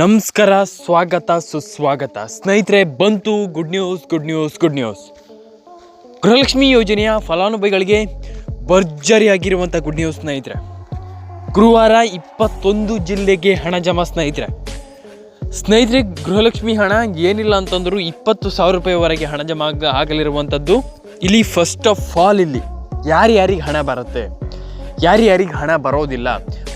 ನಮಸ್ಕಾರ, ಸ್ವಾಗತ, ಸುಸ್ವಾಗತ. ಸ್ನೇಹಿತರೆ, ಬಂತು good news good news good news Gruhalakshmi ಯೋಜನೆಯ ಫಲಾನುಭವಿಗಳಿಗೆ ಭರ್ಜರಿಯಾಗಿರುವಂಥ ಗುಡ್ ನ್ಯೂಸ್ ಸ್ನೇಹಿತರೆ. ಗುರುವಾರ ಇಪ್ಪತ್ತೊಂದು ಜಿಲ್ಲೆಗೆ ಹಣ ಜಮಾ, ಸ್ನೇಹಿತರೆ. ಸ್ನೇಹಿತರೆ, ಗೃಹಲಕ್ಷ್ಮಿ ಹಣ ಏನಿಲ್ಲ ಅಂತಂದರೂ ಇಪ್ಪತ್ತು ಸಾವಿರ ರೂಪಾಯಿವರೆಗೆ ಹಣ ಜಮಾ ಆಗ ಆಗಲಿರುವಂಥದ್ದು ಇಲ್ಲಿ ಫಸ್ಟ್ ಆಫ್ ಆಲ್ ಇಲ್ಲಿ ಯಾರ್ಯಾರಿಗೆ ಹಣ ಬರುತ್ತೆ? ಯಾರ್ಯಾರಿಗೆ ಹಣ ಬರೋದಿಲ್ಲ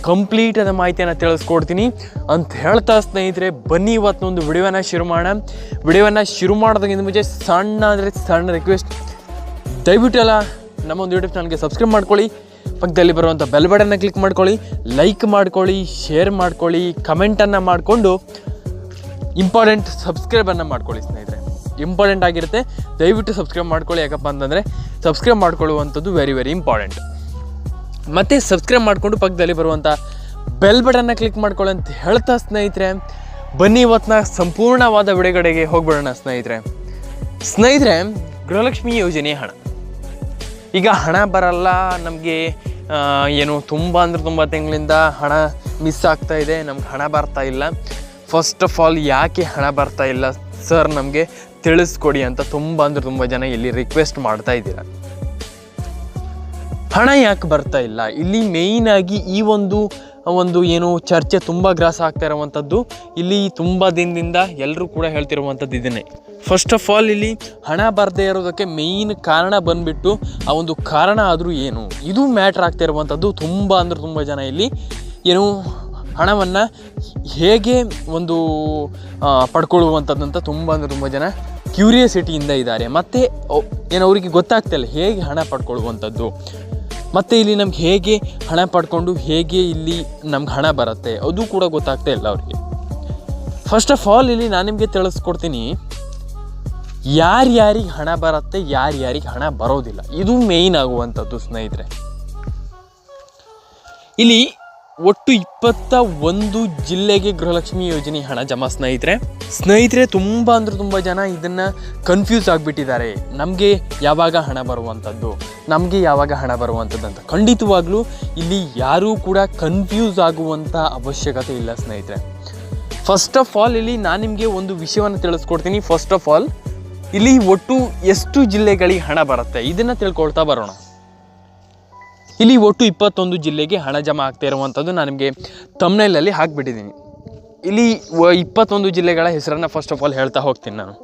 ಕಂಪ್ಲೀಟ್ ಅದ ಮಾಹಿತಿಯನ್ನು ತಿಳಿಸ್ಕೊಡ್ತೀನಿ. ಅಂತ ಹೇಳ್ತಾ ಸ್ನೇಹಿತರೆ, ಬನ್ನಿ ಇವತ್ತೊಂದು ವಿಡಿಯೋನ ಶುರು ಮಾಡೋಣ. ವಿಡಿಯೋನ ಶುರು ಮಾಡೋದಕ್ಕಿಂತ ಮುಂಚೆ ಸಣ್ಣ ಅಂದರೆ ಸಣ್ಣ ರಿಕ್ವೆಸ್ಟ್ ದಯವಿಟ್ಟು ನಮ್ಮ ಒಂದು ಯೂಟ್ಯೂಬ್ ಚಾನಲ್ಗೆ ಸಬ್ಸ್ಕ್ರೈಬ್ ಮಾಡ್ಕೊಳ್ಳಿ. ಪಕ್ಕದಲ್ಲಿ ಬರುವಂಥ ಬೆಲ್ ಬಟನ್ನ ಕ್ಲಿಕ್ ಮಾಡ್ಕೊಳ್ಳಿ. ಲೈಕ್ ಮಾಡ್ಕೊಳ್ಳಿ ಶೇರ್ ಮಾಡ್ಕೊಳ್ಳಿ ಕಮೆಂಟನ್ನು ಮಾಡಿಕೊಂಡು ಇಂಪಾರ್ಟೆಂಟ್ ಸಬ್ಸ್ಕ್ರೈಬನ್ನು ಮಾಡ್ಕೊಳ್ಳಿ ಸ್ನೇಹಿತರೆ. ಇಂಪಾರ್ಟೆಂಟ್ ಆಗಿರುತ್ತೆ. ದಯವಿಟ್ಟು ಸಬ್ಸ್ಕ್ರೈಬ್ ಮಾಡ್ಕೊಳ್ಳಿ ಯಾಕಪ್ಪ ಅಂತಂದರೆ ಸಬ್ಸ್ಕ್ರೈಬ್ ಮಾಡ್ಕೊಳ್ಳುವಂಥದ್ದು ವೆರಿ ವೆರಿ ಇಂಪಾರ್ಟೆಂಟ್ ಮತ್ತು ಸಬ್ಸ್ಕ್ರೈಬ್ ಮಾಡಿಕೊಂಡು ಪಕ್ಕದಲ್ಲಿ ಬರುವಂಥ ಬೆಲ್ ಬಟನ್ನ ಕ್ಲಿಕ್ ಮಾಡ್ಕೊಳ್ಳಿ ಅಂತ ಹೇಳ್ತಾ ಸ್ನೇಹಿತರೆ. ಬನ್ನಿ ಇವತ್ತಿನ ಸಂಪೂರ್ಣವಾದ ಬಿಡುಗಡೆಗೆ ಹೋಗ್ಬಿಡೋಣ ಸ್ನೇಹಿತರೆ. ಸ್ನೇಹಿತರೆ, ಗೃಹಲಕ್ಷ್ಮಿ ಯೋಜನೆ ಹಣ. ಈಗ ಹಣ ಬರಲ್ಲ, ನಮಗೆ ಏನು ತುಂಬ ಅಂದ್ರೆ ತುಂಬ ತಿಂಗಳಿಂದ ಹಣ ಮಿಸ್ ಆಗ್ತಾ ಇದೆ, ನಮ್ಗೆ ಹಣ ಬರ್ತಾ ಇಲ್ಲ. ಫಸ್ಟ್ ಆಫ್ ಆಲ್ ಯಾಕೆ ಹಣ ಬರ್ತಾ ಇಲ್ಲ? ಸರ್ ನಮಗೆ ತಿಳಿಸ್ಕೊಡಿ ಅಂತ ತುಂಬ ಅಂದ್ರೆ ತುಂಬ ಜನ ಇಲ್ಲಿ ರಿಕ್ವೆಸ್ಟ್ ಮಾಡ್ತಾ ಇದ್ದೀರಾ. ಹಣ ಯಾಕೆ ಬರ್ತಾ ಇಲ್ಲ? ಇಲ್ಲಿ ಮೇಯ್ನ್ ಆಗಿ ಈ ಒಂದು ಒಂದು ಏನು ಚರ್ಚೆ ತುಂಬ ಗ್ರಾಸ ಆಗ್ತಾ ಇರುವಂಥದ್ದು ಇಲ್ಲಿ ತುಂಬ ದಿನದಿಂದ ಎಲ್ಲರೂ ಕೂಡ ಹೇಳ್ತಿರುವಂಥದ್ದು ಇದನ್ನೇ. ಫಸ್ಟ್ ಆಫ್ ಆಲ್ ಇಲ್ಲಿ ಹಣ ಬರದೇ ಇರೋದಕ್ಕೆ ಮೇಯ್ನ್ ಕಾರಣ ಬಂದ್ಬಿಟ್ಟು ಆ ಒಂದು ಕಾರಣ ಆದರೂ ಏನು? ಇದು ಮ್ಯಾಟ್ರ್ ಆಗ್ತಾ ಇರುವಂಥದ್ದು ತುಂಬ ಅಂದರೆ ತುಂಬ ಜನ ಇಲ್ಲಿ ಏನು ಹಣವನ್ನು ಹೇಗೆ ಒಂದು ಪಡ್ಕೊಳ್ಳುವಂಥದ್ದು ಅಂತ ತುಂಬ ಅಂದರೆ ತುಂಬ ಜನ ಕ್ಯೂರಿಯಾಸಿಟಿಯಿಂದ ಇದ್ದಾರೆ. ಮತ್ತು ಏನು ಅವರಿಗೆ ಗೊತ್ತಾಗ್ತಿಲ್ಲ ಹೇಗೆ ಹಣ ಪಡ್ಕೊಳ್ಳುವಂಥದ್ದು ಮತ್ತು ಇಲ್ಲಿ ನಮ್ಗೆ ಹೇಗೆ ಹಣ ಪಡ್ಕೊಂಡು ಹೇಗೆ ಇಲ್ಲಿ ನಮ್ಗೆ ಹಣ ಬರುತ್ತೆ, ಅದು ಕೂಡ ಗೊತ್ತಾಗ್ತಾ ಇಲ್ಲ ಅವ್ರಿಗೆ. ಫಸ್ಟ್ ಆಫ್ ಆಲ್ ಇಲ್ಲಿ ನಾನು ನಿಮಗೆ ತಿಳಿಸ್ಕೊಡ್ತೀನಿ ಯಾರ್ಯಾರಿಗೆ ಹಣ ಬರುತ್ತೆ ಯಾರ್ಯಾರಿಗೆ ಹಣ ಬರೋದಿಲ್ಲ. ಇದು ಮೇಯ್ನ್ ಆಗುವಂಥದ್ದು ಸ್ನೇಹಿತರೆ. ಇಲ್ಲಿ ಒಟ್ಟು ಇಪ್ಪತ್ತ ಒಂದು ಜಿಲ್ಲೆಗೆ ಗೃಹಲಕ್ಷ್ಮಿ ಯೋಜನೆ ಹಣ ಜಮಾ ಸ್ನೇಹಿತರೆ. ಸ್ನೇಹಿತರೆ, ತುಂಬ ಅಂದ್ರೆ ತುಂಬ ಜನ ಇದನ್ನು ಕನ್ಫ್ಯೂಸ್ ಆಗಿಬಿಟ್ಟಿದ್ದಾರೆ. ನಮಗೆ ಯಾವಾಗ ಹಣ ಬರುವಂಥದ್ದು? ನಮಗೆ ಯಾವಾಗ ಹಣ ಬರುವಂಥದ್ದು ಅಂತ. ಖಂಡಿತವಾಗ್ಲೂ ಇಲ್ಲಿ ಯಾರೂ ಕೂಡ ಕನ್ಫ್ಯೂಸ್ ಆಗುವಂಥ ಅವಶ್ಯಕತೆ ಇಲ್ಲ ಸ್ನೇಹಿತರೆ. ಫಸ್ಟ್ ಆಫ್ ಆಲ್ ಇಲ್ಲಿ ನಾನು ನಿಮಗೆ ಒಂದು ವಿಷಯವನ್ನು ತಿಳಿಸ್ಕೊಡ್ತೀನಿ. ಫಸ್ಟ್ ಆಫ್ ಆಲ್ ಇಲ್ಲಿ ಒಟ್ಟು ಎಷ್ಟು ಜಿಲ್ಲೆಗಳಿಗೆ ಹಣ ಬರುತ್ತೆ? ಇದನ್ನು ತಿಳ್ಕೊಳ್ತಾ ಬರೋಣ. ಇಲ್ಲಿ ಒಟ್ಟು ಇಪ್ಪತ್ತೊಂದು ಜಿಲ್ಲೆಗೆ ಹಣ ಜಮಾ ಆಗ್ತಾ ಇರುವಂಥದ್ದು ನಾನು ನಿಮಗೆ ತಮ್ನೈಲಲ್ಲಿ ಹಾಕಿಬಿಟ್ಟಿದ್ದೀನಿ. ಇಲ್ಲಿ ಇಪ್ಪತ್ತೊಂದು ಜಿಲ್ಲೆಗಳ ಹೆಸರನ್ನು ಫಸ್ಟ್ ಆಫ್ ಆಲ್ ಹೇಳ್ತಾ ಹೋಗ್ತೀನಿ ನಾನು.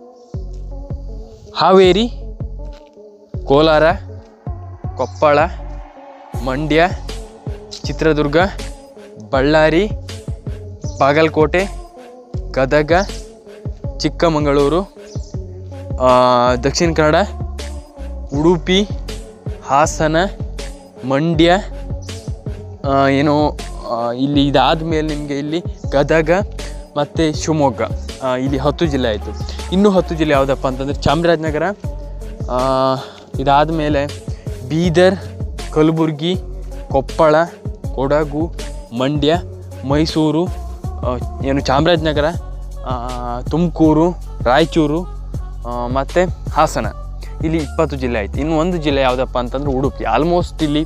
ಹಾವೇರಿ, ಕೋಲಾರ, ಕೊಪ್ಪಳ, ಮಂಡ್ಯ, ಚಿತ್ರದುರ್ಗ, ಬಳ್ಳಾರಿ, ಬಾಗಲಕೋಟೆ, ಗದಗ, ಚಿಕ್ಕಮಗಳೂರು ದಕ್ಷಿಣ ಕನ್ನಡ, ಉಡುಪಿ, ಹಾಸನ ಮಂಡ್ಯ ಏನು ಇಲ್ಲಿ ಇದಾದ ಮೇಲೆ ನಿಮಗೆ ಇಲ್ಲಿ ಗದಗ ಮತ್ತು ಶಿವಮೊಗ್ಗ ಇಲ್ಲಿ ಹತ್ತು ಜಿಲ್ಲೆ ಆಯಿತು. ಇನ್ನೂ ಹತ್ತು ಜಿಲ್ಲೆ ಯಾವುದಪ್ಪ ಅಂತಂದರೆ ಚಾಮರಾಜನಗರ ಇದಾದ ಮೇಲೆ ಬೀದರ್, ಕಲಬುರ್ಗಿ, ಕೊಪ್ಪಳ, ಕೊಡಗು, ಮಂಡ್ಯ, ಮೈಸೂರು ಏನು ಚಾಮರಾಜನಗರ ತುಮಕೂರು, ರಾಯಚೂರು ಮತ್ತು ಹಾಸನ. ಇಲ್ಲಿ ಇಪ್ಪತ್ತು ಜಿಲ್ಲೆ ಆಯ್ತು ಇನ್ನು ಒಂದು ಜಿಲ್ಲೆ ಯಾವುದಪ್ಪ ಅಂತಂದ್ರೆ ಉಡುಪಿ. ಆಲ್ಮೋಸ್ಟ್ ಇಲ್ಲಿ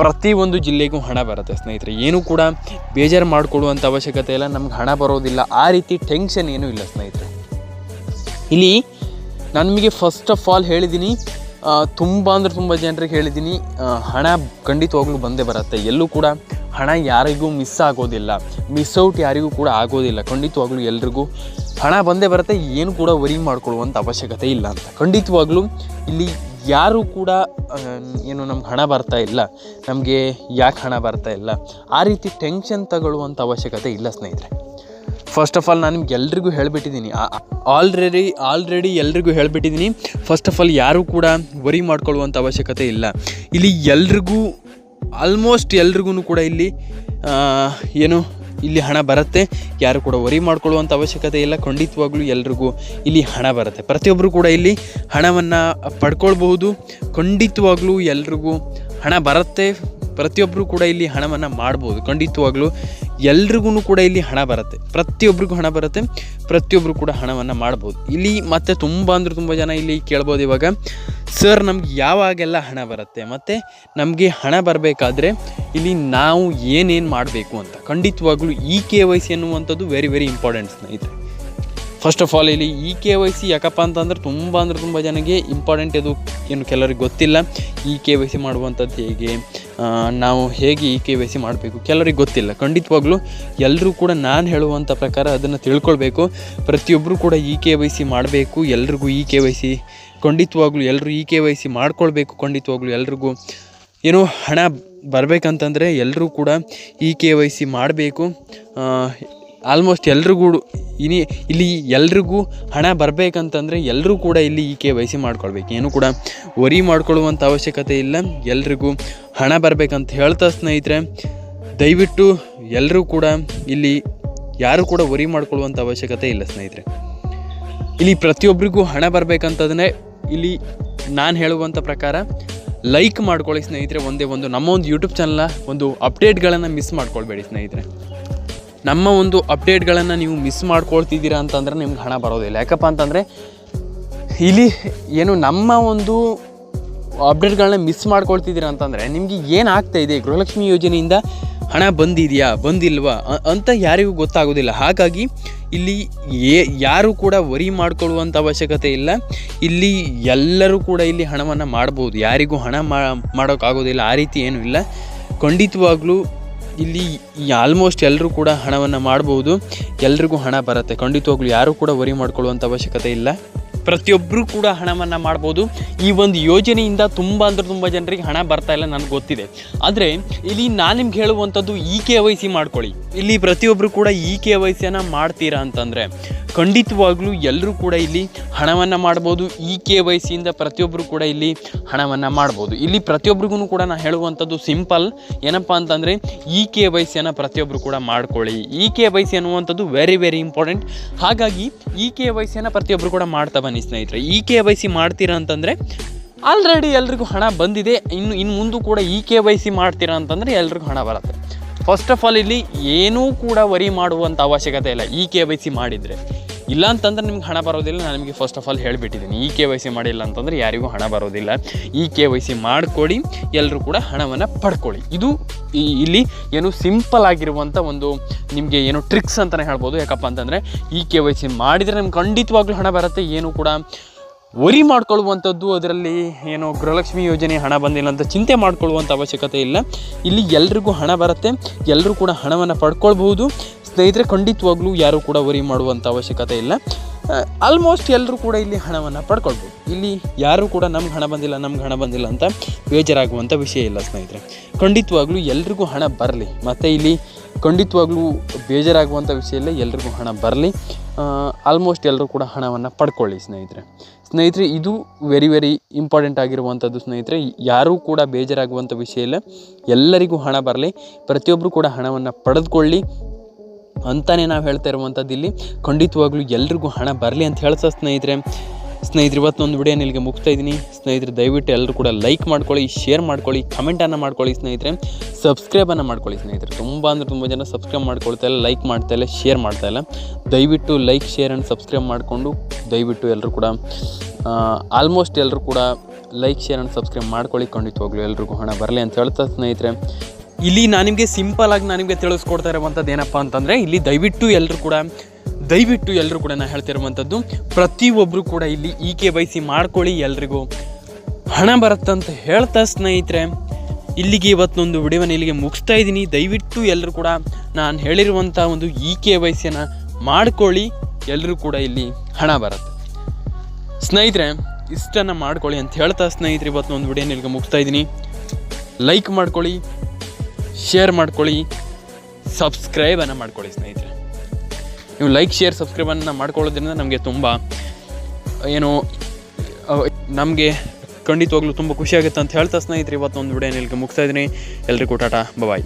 ಪ್ರತಿ ಒಂದು ಜಿಲ್ಲೆಗೂ ಹಣ ಬರುತ್ತೆ ಸ್ನೇಹಿತರೆ. ಏನೂ ಕೂಡ ಬೇಜಾರು ಮಾಡಿಕೊಳ್ಳುವಂಥ ಅವಶ್ಯಕತೆ ಇಲ್ಲ. ನಮ್ಗೆ ಹಣ ಬರೋದಿಲ್ಲ. ಆ ರೀತಿ ಟೆನ್ಷನ್ ಏನೂ ಇಲ್ಲ ಸ್ನೇಹಿತರೆ. ಇಲ್ಲಿ ನಾನು ನಿಮಗೆ ಫಸ್ಟ್ ಆಫ್ ಆಲ್ ಹೇಳಿದ್ದೀನಿ ತುಂಬ ಅಂದ್ರೆ ತುಂಬ ಜನರಿಗೆ ಹೇಳಿದ್ದೀನಿ ಹಣ ಖಂಡಿತವಾಗ್ಲೂ ಬಂದೇ ಬರುತ್ತೆ. ಎಲ್ಲೂ ಕೂಡ ಹಣ ಯಾರಿಗೂ ಮಿಸ್ ಆಗೋದಿಲ್ಲ. ಮಿಸ್ ಔಟ್ ಯಾರಿಗೂ ಕೂಡ ಆಗೋದಿಲ್ಲ. ಖಂಡಿತವಾಗ್ಲೂ ಎಲ್ರಿಗೂ ಹಣ ಬಂದೇ ಬರುತ್ತೆ, ಏನು ಕೂಡ ವರಿ ಮಾಡ್ಕೊಳ್ಳುವಂಥ ಅವಶ್ಯಕತೆ ಇಲ್ಲ ಅಂತ. ಖಂಡಿತವಾಗ್ಲೂ ಇಲ್ಲಿ ಯಾರೂ ಕೂಡ ಏನು ನಮ್ಗೆ ಹಣ ಬರ್ತಾ ಇಲ್ಲ. ನಮಗೆ ಯಾಕೆ ಹಣ ಬರ್ತಾ ಇಲ್ಲ? ಆ ರೀತಿ ಟೆನ್ಷನ್ ತಗೊಳ್ಳುವಂಥ ಅವಶ್ಯಕತೆ ಇಲ್ಲ ಸ್ನೇಹಿತರೆ. ಫಸ್ಟ್ ಆಫ್ ಆಲ್ ನಾನು ನಿಮ್ಗೆ ಎಲ್ರಿಗೂ ಹೇಳಿಬಿಟ್ಟಿದ್ದೀನಿ. ಆಲ್ರೆಡಿ ಆಲ್ರೆಡಿ ಎಲ್ರಿಗೂ ಹೇಳಿಬಿಟ್ಟಿದ್ದೀನಿ. ಫಸ್ಟ್ ಆಫ್ ಆಲ್ ಯಾರೂ ಕೂಡ ವರಿ ಮಾಡ್ಕೊಳ್ಳುವಂಥ ಅವಶ್ಯಕತೆ ಇಲ್ಲ. ಇಲ್ಲಿ ಎಲ್ರಿಗೂ ಆಲ್ಮೋಸ್ಟ್ ಎಲ್ರಿಗೂ ಕೂಡ ಇಲ್ಲಿ ಏನು, ಇಲ್ಲಿ ಹಣ ಬರುತ್ತೆ. ಯಾರು ಕೂಡ ವರಿ ಮಾಡ್ಕೊಳ್ಳುವಂಥ ಅವಶ್ಯಕತೆ ಇಲ್ಲ. ಖಂಡಿತವಾಗ್ಲೂ ಎಲ್ರಿಗೂ ಇಲ್ಲಿ ಹಣ ಬರುತ್ತೆ. ಪ್ರತಿಯೊಬ್ಬರು ಕೂಡ ಇಲ್ಲಿ ಹಣವನ್ನು ಪಡ್ಕೊಳ್ಬಹುದು. ಖಂಡಿತವಾಗ್ಲೂ ಎಲ್ರಿಗೂ ಹಣ ಬರುತ್ತೆ. ಪ್ರತಿಯೊಬ್ಬರು ಕೂಡ ಇಲ್ಲಿ ಹಣವನ್ನು ಮಾಡ್ಬೋದು. ಖಂಡಿತವಾಗ್ಲೂ ಎಲ್ರಿಗೂ ಕೂಡ ಇಲ್ಲಿ ಹಣ ಬರುತ್ತೆ. ಪ್ರತಿಯೊಬ್ಬರಿಗೂ ಹಣ ಬರುತ್ತೆ. ಪ್ರತಿಯೊಬ್ಬರು ಕೂಡ ಹಣವನ್ನು ಮಾಡ್ಬೋದು. ಇಲ್ಲಿ ಮತ್ತೆ ತುಂಬ ಅಂದರೆ ತುಂಬ ಜನ ಇಲ್ಲಿ ಕೇಳ್ಬೋದು ಇವಾಗ. ಸರ್ ನಮ್ಗೆ ಯಾವಾಗೆಲ್ಲ ಹಣ ಬರುತ್ತೆ? ಮತ್ತು ನಮಗೆ ಹಣ ಬರಬೇಕಾದ್ರೆ ಇಲ್ಲಿ ನಾವು ಏನೇನು ಮಾಡಬೇಕು ಅಂತ. ಖಂಡಿತವಾಗ್ಲೂ ಇ ಕೆ ವೈ ಸಿ ಅನ್ನುವಂಥದ್ದು ವೆರಿ ವೆರಿ ಇಂಪಾರ್ಟೆಂಟ್ ಸ್ನೇಹಿತರೆ. ಫಸ್ಟ್ ಆಫ್ ಆಲ್ ಇಲ್ಲಿ ಇ ಕೆ ವೈ ಸಿ ಯಾಕಪ್ಪ ಅಂತಂದ್ರೆ ತುಂಬ ಅಂದರೆ ತುಂಬ ಜನಕ್ಕೆ ಇಂಪಾರ್ಟೆಂಟ್ ಇದು ಏನು ಕೆಲವರಿಗೆ ಗೊತ್ತಿಲ್ಲ. ಇ ಕೆ ವೈ ಸಿ ಮಾಡುವಂಥದ್ದು ಹೇಗೆ? ನಾವು ಹೇಗೆ ಇ ಕೆ ವೈ ಸಿ ಮಾಡಬೇಕು? ಕೆಲವರಿಗೆ ಗೊತ್ತಿಲ್ಲ. ಖಂಡಿತವಾಗ್ಲೂ ಎಲ್ಲರೂ ಕೂಡ ನಾನು ಹೇಳುವಂಥ ಪ್ರಕಾರ ಅದನ್ನು ತಿಳ್ಕೊಳ್ಬೇಕು. ಪ್ರತಿಯೊಬ್ಬರು ಕೂಡ ಇ ಕೆ ವೈ ಸಿ ಮಾಡಬೇಕು. ಎಲ್ರಿಗೂ ಇ ಕೆ ವೈ ಸಿ ಖಂಡಿತವಾಗ್ಲೂ ಎಲ್ಲರೂ ಇ ಕೆ ವೈ ಸಿ ಮಾಡ್ಕೊಳ್ಬೇಕು. ಖಂಡಿತವಾಗ್ಲೂ ಎಲ್ರಿಗೂ ಏನೋ ಹಣ ಬರಬೇಕಂತಂದರೆ ಎಲ್ಲರೂ ಕೂಡ ಇ ಕೆ ವೈ ಸಿ ಮಾಡಬೇಕು. ಆಲ್ಮೋಸ್ಟ್ ಎಲ್ರಿಗೂ ಇನಿ ಇಲ್ಲಿ ಎಲ್ರಿಗೂ ಹಣ ಬರಬೇಕಂತಂದರೆ ಎಲ್ಲರೂ ಕೂಡ ಇಲ್ಲಿ ಇ ಕೆ ವೈ ಸಿ ಮಾಡ್ಕೊಳ್ಬೇಕು. ಏನು ಕೂಡ ವರಿ ಮಾಡ್ಕೊಳ್ಳುವಂಥ ಅವಶ್ಯಕತೆ ಇಲ್ಲ. ಎಲ್ರಿಗೂ ಹಣ ಬರಬೇಕಂತ ಹೇಳ್ತಾ ಸ್ನೇಹಿತರೆ, ದಯವಿಟ್ಟು ಎಲ್ಲರೂ ಕೂಡ ಇಲ್ಲಿ ಯಾರು ಕೂಡ ವರಿ ಮಾಡ್ಕೊಳ್ಳುವಂಥ ಅವಶ್ಯಕತೆ ಇಲ್ಲ ಸ್ನೇಹಿತರೆ. ಇಲ್ಲಿ ಪ್ರತಿಯೊಬ್ಬರಿಗೂ ಹಣ ಬರಬೇಕಂತಂದರೆ ಇಲ್ಲಿ ನಾನು ಹೇಳುವಂಥ ಪ್ರಕಾರ ಲೈಕ್ ಮಾಡ್ಕೊಳ್ಳಿ ಸ್ನೇಹಿತರೆ, ಒಂದೇ ಒಂದು ನಮ್ಮ ಒಂದು ಯೂಟ್ಯೂಬ್ ಚಾನಲ್ನ ಒಂದು ಅಪ್ಡೇಟ್ಗಳನ್ನು ಮಿಸ್ ಮಾಡ್ಕೊಳ್ಬೇಡಿ ಸ್ನೇಹಿತರೆ. ನಮ್ಮ ಒಂದು ಅಪ್ಡೇಟ್ಗಳನ್ನು ನೀವು ಮಿಸ್ ಮಾಡ್ಕೊಳ್ತಿದ್ದೀರಾ ಅಂತಂದ್ರೆ ನಿಮ್ಗೆ ಹಣ ಬರೋದಿಲ್ಲ. ಯಾಕಪ್ಪ ಅಂತಂದರೆ ಇಲ್ಲಿ ಏನು ನಮ್ಮ ಒಂದು ಅಪ್ಡೇಟ್ಗಳನ್ನ ಮಿಸ್ ಮಾಡ್ಕೊಳ್ತಿದ್ದೀರಾ ಅಂತಂದರೆ ನಿಮಗೆ ಏನು ಆಗ್ತಾ ಇದೆ? ಗೃಹಲಕ್ಷ್ಮಿ ಯೋಜನೆಯಿಂದ ಹಣ ಬಂದಿದೆಯಾ? ಬಂದಿಲ್ವಾ? ಅಂತ ಯಾರಿಗೂ ಗೊತ್ತಾಗೋದಿಲ್ಲ. ಹಾಗಾಗಿ ಇಲ್ಲಿ ಏ ಯಾರು ಕೂಡ ವರಿ ಮಾಡಿಕೊಳ್ಳುವಂಥ ಅವಶ್ಯಕತೆ ಇಲ್ಲ. ಇಲ್ಲಿ ಎಲ್ಲರೂ ಕೂಡ ಇಲ್ಲಿ ಹಣವನ್ನು ಮಾಡ್ಬೋದು. ಯಾರಿಗೂ ಹಣ ಮಾಡೋಕ್ಕಾಗೋದಿಲ್ಲ. ಆ ರೀತಿ ಏನೂ ಇಲ್ಲ. ಖಂಡಿತವಾಗ್ಲೂ ಇಲ್ಲಿ ಆಲ್ಮೋಸ್ಟ್ ಎಲ್ಲರೂ ಕೂಡ ಹಣವನ್ನು ಮಾಡ್ಬೋದು. ಎಲ್ರಿಗೂ ಹಣ ಬರುತ್ತೆ. ಖಂಡಿತವಾಗ್ಲೂ ಯಾರೂ ಕೂಡ ವರಿ ಮಾಡ್ಕೊಳ್ಳುವಂಥ ಅವಶ್ಯಕತೆ ಇಲ್ಲ. ಪ್ರತಿಯೊಬ್ಬರು ಕೂಡ ಹಣವನ್ನು ಮಾಡ್ಬೋದು. ಈ ಒಂದು ಯೋಜನೆಯಿಂದ ತುಂಬ ಅಂದ್ರೆ ತುಂಬ ಜನರಿಗೆ ಹಣ ಬರ್ತಾ ಇಲ್ಲ ನನಗೆ ಗೊತ್ತಿದೆ. ಆದರೆ ಇಲ್ಲಿ ನಾನು ನಿಮ್ಗೆ ಹೇಳುವಂಥದ್ದು ಇ ಕೆ ವೈ ಸಿ ಮಾಡ್ಕೊಳ್ಳಿ. ಇಲ್ಲಿ ಪ್ರತಿಯೊಬ್ಬರು ಕೂಡ ಇ ಕೆ ವೈ ಸಿಯನ್ನು ಮಾಡ್ತೀರಾ ಅಂತಂದರೆ ಖಂಡಿತವಾಗ್ಲೂ ಎಲ್ಲರೂ ಕೂಡ ಇಲ್ಲಿ ಹಣವನ್ನು ಮಾಡ್ಬೋದು. ಇ ಕೆ ವೈ ಸಿಯಿಂದ ಪ್ರತಿಯೊಬ್ಬರು ಕೂಡ ಇಲ್ಲಿ ಹಣವನ್ನು ಮಾಡ್ಬೋದು. ಇಲ್ಲಿ ಪ್ರತಿಯೊಬ್ಬರಿಗೂ ಕೂಡ ನಾನು ಹೇಳುವಂಥದ್ದು ಸಿಂಪಲ್. ಏನಪ್ಪ ಅಂತಂದರೆ ಇ ಕೆ ವೈ ಸಿಯನ್ನು ಪ್ರತಿಯೊಬ್ಬರು ಕೂಡ ಮಾಡ್ಕೊಳ್ಳಿ. ಇ ಕೆ ವೈ ಸಿ ಅನ್ನುವಂಥದ್ದು ವೆರಿ ವೆರಿ ಇಂಪಾರ್ಟೆಂಟ್ ಹಾಗಾಗಿ ಇ ಕೆ ವೈ ಸಿಯನ್ನು ಪ್ರತಿಯೊಬ್ಬರು ಕೂಡ ಮಾಡ್ತಾ ಬನ್ನಿ ಸ್ನೇಹಿತರೆ. ಇ ಕೆ ವೈ ಸಿ ಮಾಡ್ತೀರಾ ಅಂತಂದರೆ ಆಲ್ರೆಡಿ ಎಲ್ರಿಗೂ ಹಣ ಬಂದಿದೆ. ಇನ್ನು ಇನ್ನು ಮುಂದೆ ಕೂಡ ಇ ಕೆ ವೈ ಸಿ ಮಾಡ್ತೀರಾ ಅಂತಂದರೆ ಎಲ್ರಿಗೂ ಹಣ ಬರುತ್ತೆ. ಫಸ್ಟ್ ಆಫ್ ಆಲ್ ಇಲ್ಲಿ ಏನೂ ಕೂಡ ವರಿ ಮಾಡುವಂಥ ಅವಶ್ಯಕತೆ ಇಲ್ಲ. ಈ ಕೆ ವೈ ಸಿ ಮಾಡಿದರೆ. ಇಲ್ಲ ಅಂತಂದ್ರೆ ನಿಮ್ಗೆ ಹಣ ಬರೋದಿಲ್ಲ, ನಾನು ನಿಮಗೆ ಫಸ್ಟ್ ಆಫ್ ಆಲ್ ಹೇಳಿಬಿಟ್ಟಿದ್ದೀನಿ ಈ ಕೆ ವೈ ಸಿ ಮಾಡಿಲ್ಲ ಅಂತಂದರೆ ಯಾರಿಗೂ ಹಣ ಬರೋದಿಲ್ಲ. ಈ ಕೆ ವೈ ಸಿ ಮಾಡಿಕೊಡಿ ಎಲ್ಲರೂ ಕೂಡ ಹಣವನ್ನು ಪಡ್ಕೊಳ್ಳಿ. ಇದು ಇಲ್ಲಿ ಏನು ಸಿಂಪಲ್ ಆಗಿರುವಂಥ ಒಂದು ನಿಮಗೆ ಏನು ಟ್ರಿಕ್ಸ್ ಅಂತಲೇ ಹೇಳ್ಬೋದು. ಯಾಕಪ್ಪ ಅಂತಂದರೆ ಈ ಕೆ ವೈ ಸಿ ಮಾಡಿದರೆ ನಿಮ್ಗೆ ಖಂಡಿತವಾಗ್ಲೂ ಹಣ ಬರುತ್ತೆ, ಏನು ಕೂಡ ವರಿ ಮಾಡ್ಕೊಳ್ಳುವಂಥದ್ದು ಅದರಲ್ಲಿ ಏನು ಗೃಹಲಕ್ಷ್ಮಿ ಯೋಜನೆ ಹಣ ಬಂದಿಲ್ಲ ಅಂತ ಚಿಂತೆ ಮಾಡ್ಕೊಳ್ಳುವಂಥ ಅವಶ್ಯಕತೆ ಇಲ್ಲ. ಇಲ್ಲಿ ಎಲ್ರಿಗೂ ಹಣ ಬರುತ್ತೆ. ಎಲ್ಲರೂ ಕೂಡ ಹಣವನ್ನು ಪಡ್ಕೊಳ್ಬಹುದು. ಸ್ನೇಹಿತರೆ, ಖಂಡಿತವಾಗ್ಲೂ ಯಾರೂ ಕೂಡ ವರಿ ಮಾಡುವಂಥ ಅವಶ್ಯಕತೆ ಇಲ್ಲ. ಆಲ್ಮೋಸ್ಟ್ ಎಲ್ಲರೂ ಕೂಡ ಇಲ್ಲಿ ಹಣವನ್ನು ಪಡ್ಕೊಳ್ಬೋದು ಇಲ್ಲಿ ಯಾರೂ ಕೂಡ ನಮ್ಗೆ ಹಣ ಬಂದಿಲ್ಲ, ನಮ್ಗೆ ಹಣ ಬಂದಿಲ್ಲ ಅಂತ ಬೇಜಾರಾಗುವಂಥ ವಿಷಯ ಇಲ್ಲ ಸ್ನೇಹಿತರೆ. ಖಂಡಿತವಾಗ್ಲೂ ಎಲ್ರಿಗೂ ಹಣ ಬರಲಿ. ಮತ್ತು ಇಲ್ಲಿ ಖಂಡಿತವಾಗ್ಲೂ ಬೇಜಾರಾಗುವಂಥ ವಿಷಯ ಇಲ್ಲ, ಎಲ್ರಿಗೂ ಹಣ ಬರಲಿ. ಆಲ್ಮೋಸ್ಟ್ ಎಲ್ಲರೂ ಕೂಡ ಹಣವನ್ನು ಪಡ್ಕೊಳ್ಳಿ ಸ್ನೇಹಿತರೆ. ಸ್ನೇಹಿತರೆ, ಇದು ವೆರಿ ವೆರಿ ಇಂಪಾರ್ಟೆಂಟ್ ಆಗಿರುವಂಥದ್ದು ಸ್ನೇಹಿತರೆ, ಯಾರೂ ಕೂಡ ಬೇಜಾರಾಗುವಂಥ ವಿಷಯ ಇಲ್ಲ. ಎಲ್ಲರಿಗೂ ಹಣ ಬರಲಿ ಪ್ರತಿಯೊಬ್ಬರು ಕೂಡ ಹಣವನ್ನು ಪಡೆದುಕೊಳ್ಳಿ ಅಂತಲೇ ನಾವು ಹೇಳ್ತಾ ಇರುವಂಥದ್ದು ಇಲ್ಲಿ. ಖಂಡಿತವಾಗ್ಲೂ ಎಲ್ರಿಗೂ ಹಣ ಬರಲಿ ಅಂತ ಹೇಳ್ತಾ ಸ್ನೇಹಿತರೆ. ಸ್ನೇಹಿತರೆ ಇವತ್ತೊಂದು ವಿಡಿಯೋ ಇಲ್ಲಿಗೆ ಮುಗ್ತಾ ಇದ್ದೀನಿ. ಸ್ನೇಹಿತರೆ, ದಯವಿಟ್ಟು ಎಲ್ಲರೂ ಕೂಡ ಲೈಕ್ ಮಾಡ್ಕೊಳ್ಳಿ ಶೇರ್ ಮಾಡ್ಕೊಳ್ಳಿ ಕಮೆಂಟನ್ನು ಮಾಡ್ಕೊಳ್ಳಿ ಸ್ನೇಹಿತರೆ. ಸಬ್ಸ್ಕ್ರೈಬನ್ನು ಮಾಡ್ಕೊಳ್ಳಿ ಸ್ನೇಹಿತರೆ. ತುಂಬ ಅಂದರೆ ತುಂಬ ಜನ ಸಬ್ಸ್ಕ್ರೈಬ್ ಮಾಡ್ಕೊಳ್ತಾ ಇಲ್ಲ ಲೈಕ್ ಮಾಡ್ತಾ ಇಲ್ಲ ಶೇರ್ ಮಾಡ್ತಾ ಇಲ್ಲ. ದಯವಿಟ್ಟು ಲೈಕ್ ಶೇರ್ ಆ್ಯಂಡ್ ಸಬ್ಸ್ಕ್ರೈಬ್ ಮಾಡಿಕೊಂಡು ದಯವಿಟ್ಟು ಎಲ್ಲರೂ ಕೂಡ ಆಲ್ಮೋಸ್ಟ್ ಎಲ್ಲರೂ ಕೂಡ ಲೈಕ್ ಶೇರ್ ಆ್ಯಂಡ್ ಸಬ್ಸ್ಕ್ರೈಬ್ ಮಾಡ್ಕೊಳ್ಳಿ. ಖಂಡಿತವಾಗ್ಲೂ ಎಲ್ರಿಗೂ ಹಣ ಬರಲಿ ಅಂತ ಹೇಳ್ತಾ ಸ್ನೇಹಿತರೆ. ಇಲ್ಲಿ ನಾನು ನಿಮಗೆ ಸಿಂಪಲ್ ಆಗಿ ನಾನು ನಿಮಗೆ ತಿಳಿಸ್ಕೊಡ್ತಾ ಇರುವಂಥದ್ದು ಏನಪ್ಪ ಅಂತಂದರೆ, ಇಲ್ಲಿ ದಯವಿಟ್ಟು ಎಲ್ಲರೂ ಕೂಡ ದಯವಿಟ್ಟು ಎಲ್ಲರೂ ಕೂಡ ನಾನು ಹೇಳ್ತಿರುವಂಥದ್ದು ಪ್ರತಿಯೊಬ್ಬರು ಕೂಡ ಇಲ್ಲಿ ಇ ಕೆ ವೈ ಸಿ ಮಾಡ್ಕೊಳ್ಳಿ ಎಲ್ರಿಗೂ. ಹಣ ಬರುತ್ತಂತ ಹೇಳ್ತಾ ಸ್ನೇಹಿತರೆ, ಇಲ್ಲಿಗೆ ಇವತ್ತೊಂದು ವಿಡಿಯೋನ ಇಲ್ಲಿಗೆ ಮುಗಿಸ್ತಾ ಇದ್ದೀನಿ. ದಯವಿಟ್ಟು ಎಲ್ಲರೂ ಕೂಡ ನಾನು ಹೇಳಿರುವಂಥ ಒಂದು ಇ ಕೆ ವೈ ಸಿಯನ್ನು ಮಾಡ್ಕೊಳ್ಳಿ ಎಲ್ಲರೂ ಕೂಡ ಇಲ್ಲಿ ಹಣ ಬರುತ್ತೆ. ಸ್ನೇಹಿತರೆ, ಇಷ್ಟನ್ನು ಮಾಡ್ಕೊಳ್ಳಿ ಅಂತ ಹೇಳ್ತಾ ಸ್ನೇಹಿತರೆ, ಇವತ್ತೊಂದು ವಿಡಿಯೋನ ಇಲ್ಲಿಗೆ ಮುಗಿಸ್ತಾ ಇದ್ದೀನಿ. ಲೈಕ್ ಮಾಡ್ಕೊಳ್ಳಿ ಶೇರ್ ಮಾಡ್ಕೊಳ್ಳಿ ಸಬ್ಸ್ಕ್ರೈಬನ್ನು ಮಾಡ್ಕೊಳ್ಳಿ ಸ್ನೇಹಿತರೆ. ನೀವು ಲೈಕ್ ಶೇರ್ ಸಬ್ಸ್ಕ್ರೈಬನ್ನು ಮಾಡ್ಕೊಳ್ಳೋದ್ರಿಂದ ನಮಗೆ ತುಂಬ, ಏನು ನಮಗೆ ಖಂಡಿತವಾಗ್ಲೂ ತುಂಬ ಖುಷಿಯಾಗುತ್ತೆ ಅಂತ ಹೇಳ್ತಾ ಸ್ನೇಹಿತರೆ, ಇವತ್ತೊಂದು ವಿಡಿಯೋ ಇಲ್ಲಿಗೆ ಮುಗಿಸ್ತಾ ಇದ್ದೀನಿ. ಎಲ್ರಿಗೂ ಟಾಟಾ ಬಾಯ್